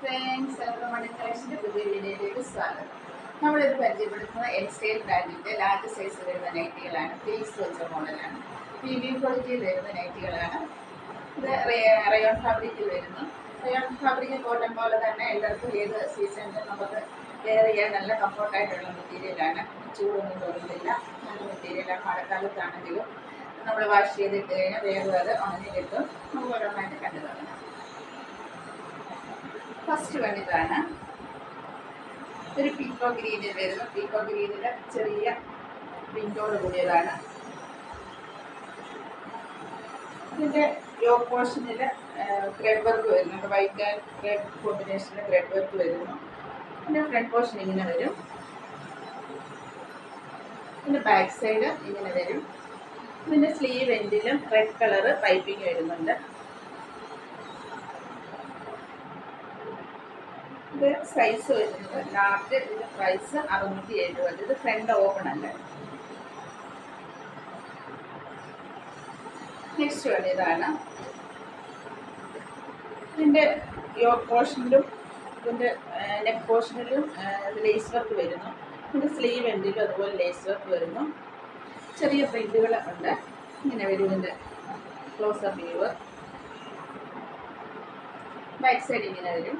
Friends എല്ലാവർക്കും മണി കളക്ഷന്റെ പുതിയ വീഡിയോയിലേക്ക് സ്വാഗതം. നമ്മളിത് പരിചയപ്പെടുത്തുന്നത് എൽ സ്റ്റൈൽ ബ്രാൻഡിന്റെ ലാർജ് സൈസ് വരുന്ന നൈറ്റികളാണ്. ഫീൽസ് വെച്ച മോഡലാണ് പ്രീമിയം ക്വാളിറ്റിയിൽ വരുന്ന നൈറ്റികളാണ്. ഇത് റയോൺ ഫാബ്രിക്കിൽ വരുന്നു. റയോൺ ഫാബ്രിക് കോട്ടൺ പോലെ തന്നെ എല്ലാവർക്കും ഏത് സീസണിലും നമുക്ക് വെയർ ചെയ്യാൻ നല്ല കംഫർട്ടായിട്ടുള്ള മെറ്റീരിയലാണ് ചൂടൊന്നും തോന്നുന്നില്ല. നല്ല മെറ്റീരിയലാണ് മഴക്കാലത്താണെങ്കിലും നമ്മൾ വാഷ് ചെയ്തിട്ട് കഴിഞ്ഞാൽ വേഗം അത് ഉണങ്ങി കിട്ടും നമുക്ക് ഓരോന്നായിട്ട് കണ്ടു തുടങ്ങാം. ഫസ്റ്റ് വൺ ഇതാണ്. ഒരു പീക്കോ ഗ്രീനിൽ വരുന്നു. പീക്കോ ഗ്രീനിലെ ചെറിയ പ്രിന്റോട് കൂടിയതാണ്. ഇതിന്റെ ലോ പോർഷനിൽ ത്രെഡ് വർക്ക് വരുന്നുണ്ട് വൈറ്റ് ആൻഡ് റെഡ് കോമ്പിനേഷനിൽ ത്രെഡ് വർക്ക് വരുന്നു. പിന്നെ ഫ്രണ്ട് പോർഷൻ ഇങ്ങനെ വരും. പിന്നെ ബാക്ക് സൈഡ് ഇങ്ങനെ വരും. ഇതിന്റെ സ്ലീവ് എൻഡിലും റെഡ് കളറ് പൈപ്പിംഗ് വരുന്നുണ്ട്. ഇത് സൈസ് വരുന്നത്. ലാർജ് ഇതിന്റെ പ്രൈസ് അറുന്നൂറ്റി എഴുപത് ഇത് ഫ്രണ്ട് ഓപ്പൺ അല്ലേ? നെക്സ്റ്റ് വൺ ഇതാണ്. ഇതിന്റെ യോ പോർഷനിലും ഇതിന്റെ നെക്ക് പോർഷനിലും ലേസ് വർക്ക് വരുന്നു. ഇതിന്റെ സ്ലീവ് എൻഡിലും അതുപോലെ ലേസ് വർക്ക് വരുന്നു. ചെറിയ പ്രിന്റുകൾ ഉണ്ട്. ഇങ്ങനെ വരും ഇതിന്റെ close up view back side ഇങ്ങനെ വരും.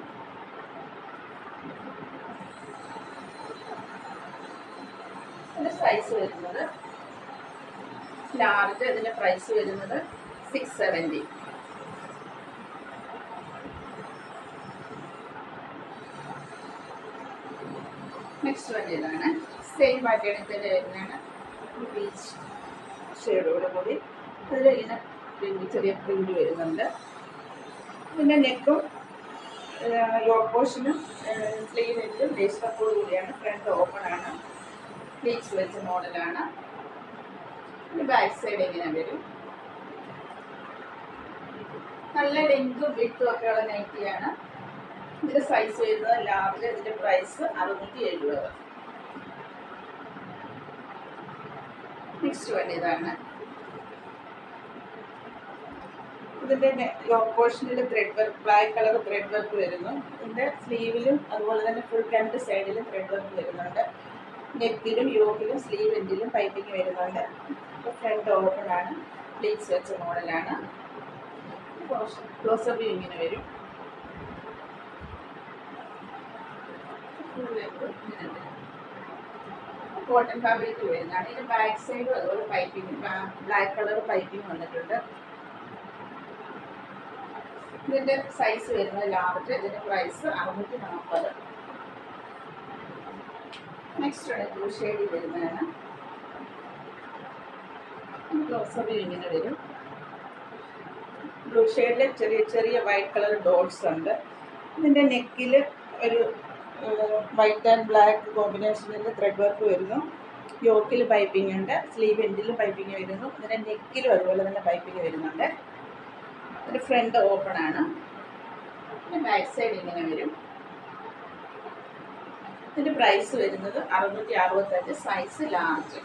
ഇതിന്റെ സൈസ് വരുന്നത് ലാർജ് ഇതിന്റെ പ്രൈസ് വരുന്നത് സിക്സ് സെവന്റി നെക്സ്റ്റ് വൺ ഇതാണ് സെയിം പാറ്റേണിൽ തന്നെ വരുന്നതാണ്. ബീച്ച് ഷെയ്ഡോട് കൂടി. അതിൽ ഇങ്ങനെ പ്രിന്റ് ചെറിയ പ്രിന്റ് വരുന്നുണ്ട്. പിന്നെ നെക്കും ലോ പോർഷനും സ്ലീവിലും ലേസ് കപ്പോട് കൂടിയാണ് ഫ്രണ്ട് ഓപ്പൺ ആണ്. പ്ലീറ്റ്സ് വെച്ച മോഡലാണ്. ബാക്ക് സൈഡ് ഇങ്ങനെ വരും? നല്ല ലെങ്തും വിട്ടും ഒക്കെ ഉള്ള നൈറ്റിയാണ്. ഇതിന്റെ സൈസ് വരുന്നത് ലാർജ് ഇതിന്റെ പ്രൈസ് അറുന്നൂറ്റി എഴുപത് നെക്സ്റ്റ് വൺ ഇതാണ്. ഇതിന്റെ പോർഷനിൽ thread work black colour thread work വരുന്നു. ഇതിന്റെ സ്ലീവിലും അതുപോലെ തന്നെ ഫുൾ രണ്ട് സൈഡിലും ത്രെഡ് വർക്ക് വരുന്നുണ്ട്. നെക്കിലും യോക്കിലും സ്ലീവ് എൻഡിലും പൈപ്പിംഗ് വരുന്നുണ്ട്. ഫ്രണ്ട് ഓപ്പൺ ആണ്. പ്ലീറ്റ്സ് വെച്ച മോഡലാണ് ക്ലോസ് ക്ലോസപ്പ് ഇങ്ങനെ വരും. കോട്ടൺ ഫാബ്രിക് വരുന്നതാണ്. ഇതിന് ബാക്ക് സൈഡും അതുപോലെ പൈപ്പിംഗ് ബ്ലാക്ക് കളർ പൈപ്പിംഗ് വന്നിട്ടുണ്ട്. ഇതിന്റെ സൈസ് വരുന്നത് ലാർജ് ഇതിന്റെ പ്രൈസ് അറുന്നൂറ്റി നാൽപ്പത് നെക്സ്റ്റ് ഉള്ള ബ്ലൂ ഷെയ്ഡിൽ വരുന്നതാണ്. ഗ്ലോസറി ഇങ്ങനെ വരും. ബ്ലൂ ഷെയ്ഡിൽ ചെറിയ ചെറിയ വൈറ്റ് കളർ ഡോട്ട്സ് ഉണ്ട്. ഇതിന്റെ നെക്കിൽ ഒരു വൈറ്റ് ആൻഡ് ബ്ലാക്ക് കോമ്പിനേഷനിൽ ത്രെഡ് വർക്ക് വരുന്നു. യോക്കിൽ പൈപ്പിംഗ് ഉണ്ട്. സ്ലീവ് എൻഡിലും പൈപ്പിംഗ് വരുന്നു. ഇതിന്റെ നെക്കിലും അതുപോലെ തന്നെ പൈപ്പിംഗ് വരുന്നുണ്ട്. ഒരു ഫ്രണ്ട് ഓപ്പൺ ആണ്. പിന്നെ ബാക്ക് സൈഡ് ഇങ്ങനെ വരും. ഇതിന്റെ പ്രൈസ് വരുന്നത് അറുന്നൂറ്റി അറുപത്തഞ്ച് സൈസ് ലാർജ്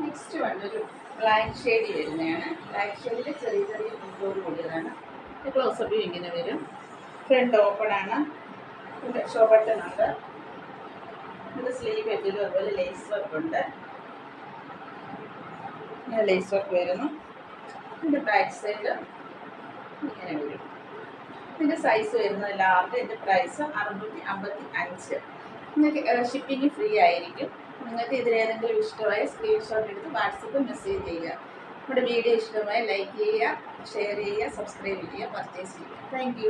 നെക്സ്റ്റ് വൺ ഒരു ബ്ലാക്ക് ഷെയ്ഡ് വരുന്നതാണ്. ബ്ലാക്ക് ഷെയ്ഡിൽ ചെറിയ ചെറിയ മുമ്പോട് കൂടിയതാണ് ക്ലോസപ്പ് ഇങ്ങനെ വരും. ഫ്രണ്ട് ഓപ്പൺ ആണ്. ഷോ ബട്ടൺ ഉണ്ട്. ഇത് സ്ലീവ് എഡിലും അതുപോലെ ലേസ് വർക്ക് ഉണ്ട്. ലേസ് വർക്ക് വരുന്നു. ഇതിന്റെ ബാക്ക് സൈഡ് ഇങ്ങനെ വരും. സൈസ് വരുന്നത് ലാർജ് ഇതിന്റെ പ്രൈസ് അറുന്നൂറ്റി അമ്പത്തി അഞ്ച് നിങ്ങൾക്ക് ഷിപ്പിംഗ് ഫ്രീ ആയിരിക്കും. നിങ്ങൾക്ക് ഇതിലേതെങ്കിലും ഇഷ്ടമായ സ്ക്രീൻഷോട്ട് എടുത്ത് വാട്സപ്പ് മെസ്സേജ് ചെയ്യുക. നമ്മുടെ വീഡിയോ ഇഷ്ടമായി ലൈക്ക് ചെയ്യുക ഷെയർ ചെയ്യുക സബ്സ്ക്രൈബ് ചെയ്യുക പർച്ചേസ് ചെയ്യുക. താങ്ക്